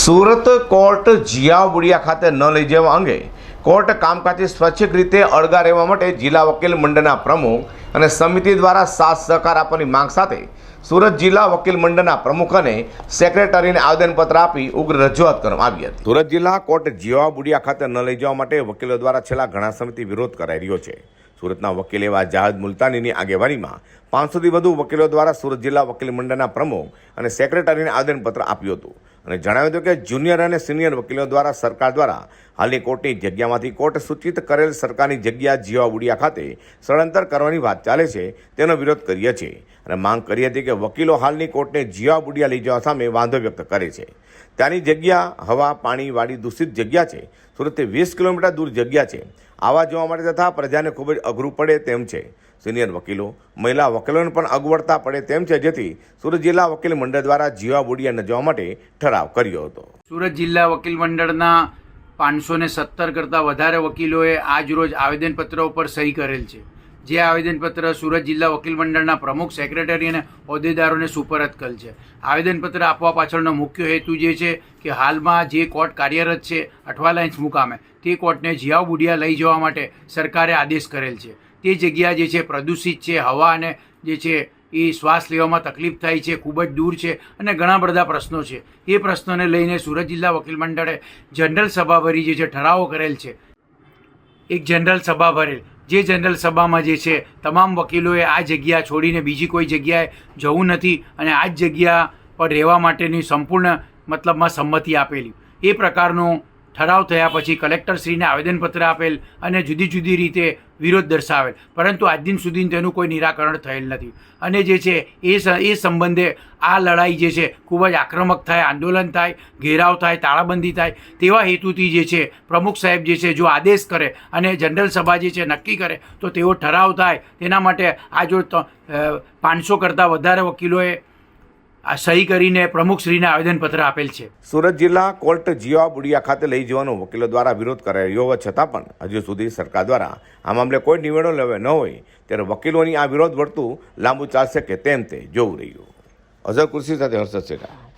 Surat court Jiya Budiya ખાતે ન લઈ જવા અંગે કોર્ટ કામકાજથી સ્વૈચ્છિક રીતે અળગા રહેવા માટે જિલ્લા વકીલ મંડળના પ્રમુખ અને સમિતિ દ્વારા સાથ સહકાર આપવાની માંગ સાથે સુરત જિલ્લા વકીલ મંડળના પ્રમુખ અને સેક્રેટરીને આવેદનપત્ર આપી ઉગ્ર રજૂઆત કરવામાં આવી હતી. સુરત જિલ્લા કોર્ટ જીવા બુડિયા ખાતે ન લઈ જવા માટે વકીલો દ્વારા છેલ્લા ઘણા સમયથી વિરોધ કરાઈ રહ્યો છે. સુરતના વકીલ એવા જાહેદ મુલતાનીની આગેવાનીમાં પાંચસોથી વધુ વકીલો દ્વારા સુરત જિલ્લા વકીલ મંડળના પ્રમુખ અને સેક્રેટરીને આવેદનપત્ર આપ્યું હતું. અને જણાવ્યું હતું કે જુનિયર અને સિનિયર વકીલો દ્વારા સરકાર દ્વારા હાલની કોર્ટની જગ્યામાંથી કોર્ટ સૂચિત કરેલ સરકારની જગ્યા જીવા બુડિયા ખાતે સ્થળાંતર કરવાની વાત ચાલે છે, તેનો વિરોધ કરીએ છીએ. અને માંગ કરી હતી કે વકીલો હાલની કોર્ટને જીવા બુડિયા લઈ જવા સામે વાંધો વ્યક્ત કરે છે. ત્યાંની જગ્યા, હવા, પાણી વાળી દૂષિત જગ્યા છે. સુરતથી વીસ કિલોમીટર દૂર જગ્યા છે. આવા જોવા માટે તથા પ્રજાને ખૂબ જ અઘરું પડે તેમ છે. સિનિયર વકીલો, મહિલા વકીલોને પણ અગવડતા પડે તેમ છે, જેથી સુરત જિલ્લા વકીલ મંડળ દ્વારા જીવા બુડિયા ન જવા માટે ઠરાવ કર્યો હતો. સુરત જિલ્લા વકીલ મંડળના પાંચસો ને સત્તર કરતાં વધારે વકીલોએ આજરોજ આવેદનપત્ર ઉપર સહી કરેલ છે. જે આવેદનપત્ર સુરત જિલ્લા વકીલ મંડળના પ્રમુખ, સેક્રેટરી અને હોદ્દેદારોને સુપરત કરેલ છે. આવેદનપત્ર આપવા પાછળનો મુખ્ય હેતુ જે છે કે હાલમાં જે કોર્ટ કાર્યરત છે અઠવા ઇંચ મુકામે, તે કોર્ટને જિયાવ બુડિયા લઈ જવા માટે સરકારે આદેશ કરેલ છે. તે જગ્યા જે છે, પ્રદૂષિત છે, હવા અને જે છે એ શ્વાસ લેવામાં તકલીફ થાય છે, ખૂબ જ દૂર છે અને ઘણા બધા પ્રશ્નો છે. એ પ્રશ્નોને લઈને સુરત જિલ્લા વકીલ મંડળે જનરલ સભા ભરી જે છે, ઠરાવો કરેલ છે. એક જનરલ સભા ભરેલ. જે જનરલ સભામાં જે છે, તમામ વકીલોએ આ જગ્યા છોડીને બીજી કોઈ જગ્યાએ જવું નથી અને આ જ જગ્યા પર રહેવા માટેની સંપૂર્ણ મતલબમાં સંમતિ આપેલી. એ પ્રકારનો ઠરાવ થયા પછી કલેક્ટરશ્રીને આવેદનપત્ર આપેલ અને જુદી જુદી રીતે વિરોધ દર્શાવેલ. પરંતુ આજ દિન સુધી તેનું કોઈ નિરાકરણ થયેલ નથી. અને જે છે, એ એ સંબંધે આ લડાઈ જે છે, ખૂબ જ આક્રમક થાય, આંદોલન થાય, ઘેરાવ થાય, તાળાબંધી થાય, તેવા હેતુથી જે છે, પ્રમુખ સાહેબ જે છે, જો આદેશ કરે અને જનરલ સભા જે છે, નક્કી કરે, તો તેઓ ઠરાવ થાય. તેના માટે આ જો પાંચસો કરતાં વધારે વકીલોએ સહી કરીને પ્રમુખશ્રીને આવેદનપત્ર આપેલ છે. સુરત જિલ્લા કોર્ટ જીવા બુડિયા ખાતે લઈ જવાનો વકીલો દ્વારા વિરોધ કરાઈ રહ્યો હોવા છતાં પણ હજુ સુધી સરકાર દ્વારા આ મામલે કોઈ નિવેડો લેવા ન હોય ત્યારે વકીલોની આ વિરોધ વર્તું લાંબુ ચાલશે કે તેમ તે જોવું રહ્યું. અઝર કુર્સી સાથે હર્ષદ સેઠા.